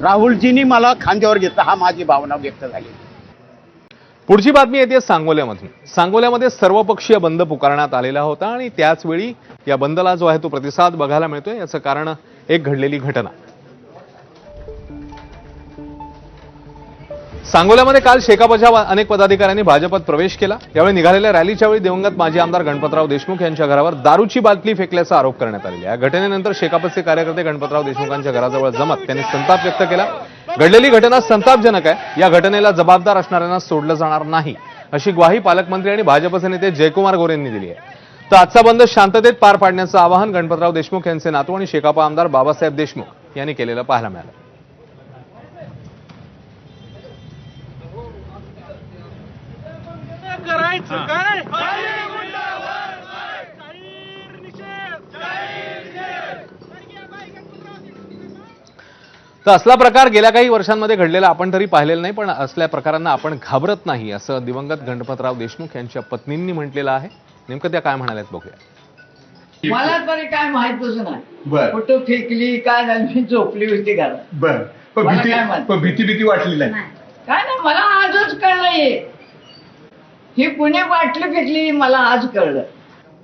राहुलजींनी मला खांद्यावर घेतलं हा माझी भावना व्यक्त झाली. पुढची बातमी येते सांगोल्यामधून. सांगोल्यामध्ये सर्वपक्षीय बंद पुकारण्यात आलेला होता आणि त्याचवेळी या बंदला जो आहे तो प्रतिसाद बघायला मिळतोय याचं कारण एक घडलेली घटना. सांगोल्यामध्ये काल शेकापच्या अनेक पदाधिकाऱ्यांनी भाजपात प्रवेश केला. यावेळी निघालेल्या रॅलीच्या वेळी दिवंगत माजी आमदार गणपतराव देशमुख यांच्या घरावर दारूची बाटली फेकल्याचा आरोप करण्यात आलेला या घटनेनंतर शेकापचे कार्यकर्ते गणपतराव देशमुखांच्या घराजवळ जमत. त्यांनी संताप व्यक्त केला. घडलेली घटना संतापजनक आहे. या घटनेला जबाबदार असणाऱ्यांना सोडलं जाणार नाही अशी ग्वाही पालकमंत्री आणि भाजपचे नेते जयकुमार गोरे यांनी दिली आहे. तर आजचा बंद शांततेत पार पाडण्याचं आवाहन गणपतराव देशमुख यांचे नातू आणि शेकापा आमदार बाबासाहेब देशमुख यांनी केलेलं पाहायला मिळालं करायचं काय तर असला प्रकार गेल्या काही वर्षांमध्ये घडलेला आपण तरी पाहिलेला नाही पण असल्या प्रकारांना आपण घाबरत नाही असं दिवंगत गणपतराव देशमुख यांच्या पत्नींनी म्हटलेलं आहे. नेमकं त्या काय म्हणाल्यात बघूया. मला तरी काय माहितच नाही. बर. कुठं फेकली काय झालं मी झोपली होती घरात. बर. पण मला भीती काय माहीत? पण भीती भीती वाटली नाही. काय नाही मला आजच कळलं ही पुणे बाटली फेकली मला आज कळलं.